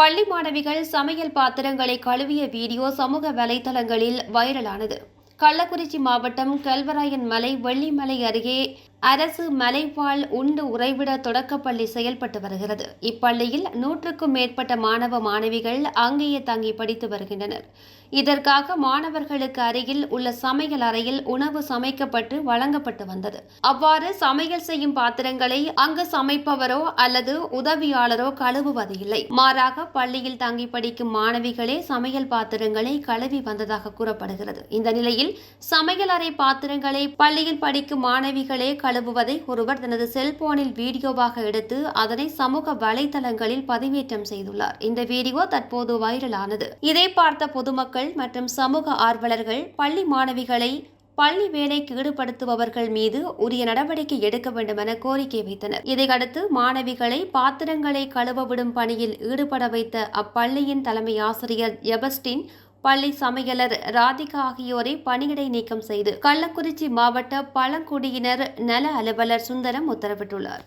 பள்ளி மாணவிகள் சமையல் பாத்திரங்களை கழுவிய வீடியோ சமூக வலைதளங்களில் வைரலானது. கள்ளக்குறிச்சி மாவட்டம் கல்வராயன் மலை வெள்ளிமலை அருகே அரசு மலைவாழ் உண்டு உறைவிட தொடக்கப்பள்ளி செயல்பட்டு வருகிறது. இப்பள்ளியில் நூற்றுக்கும் மேற்பட்ட மாணவ மாணவிகள் அங்கேயே தங்கி படித்து வருகின்றனர். இதற்காக மாணவர்களுக்கு அருகில் உள்ள சமையல் அறையில் உணவு சமைக்கப்பட்டு வழங்கப்பட்டு வந்தது. அவ்வாறு சமையல் செய்யும் பாத்திரங்களை அங்கு சமைப்பவரோ அல்லது உதவியாளரோ கழுவுவது இல்லை. மாறாக பள்ளியில் தங்கி படிக்கும் மாணவிகளே சமையல் பாத்திரங்களை கழுவி வந்ததாக கூறப்படுகிறது. இந்த நிலையில் சமையல் அறை பாத்திரங்களை பள்ளியில் படிக்கும் மாணவிகளே கழுவுவதை ஒருவர் தனது செல்போனில் வீடியோவாக எடுத்து அதனை சமூக வலைதளங்களில் பதிவேற்றம் செய்துள்ளார். இந்த வீடியோ தற்போது வைரலானது. இதை பார்த்த பொதுமக்கள் மற்றும் சமூக ஆர்வலர்கள் பள்ளி மாணவிகளை பள்ளி வேலைக்கு ஈடுபடுத்துபவர்கள் மீது உரிய நடவடிக்கை எடுக்க வேண்டும் என கோரிக்கை வைத்தனர். இதையடுத்து மாணவிகளை பாத்திரங்களை கழுவ விடும் பணியில் ஈடுபட வைத்த அப்பள்ளியின் தலைமை ஆசிரியர் எபஸ்டின் பள்ளி சமையலர் ராதிகா ஆகியோரை பணியிடை நீக்கம் செய்து கள்ளக்குறிச்சி மாவட்ட பழங்குடியினர் நல அலுவலர் சுந்தரம் உத்தரவிட்டுள்ளார்.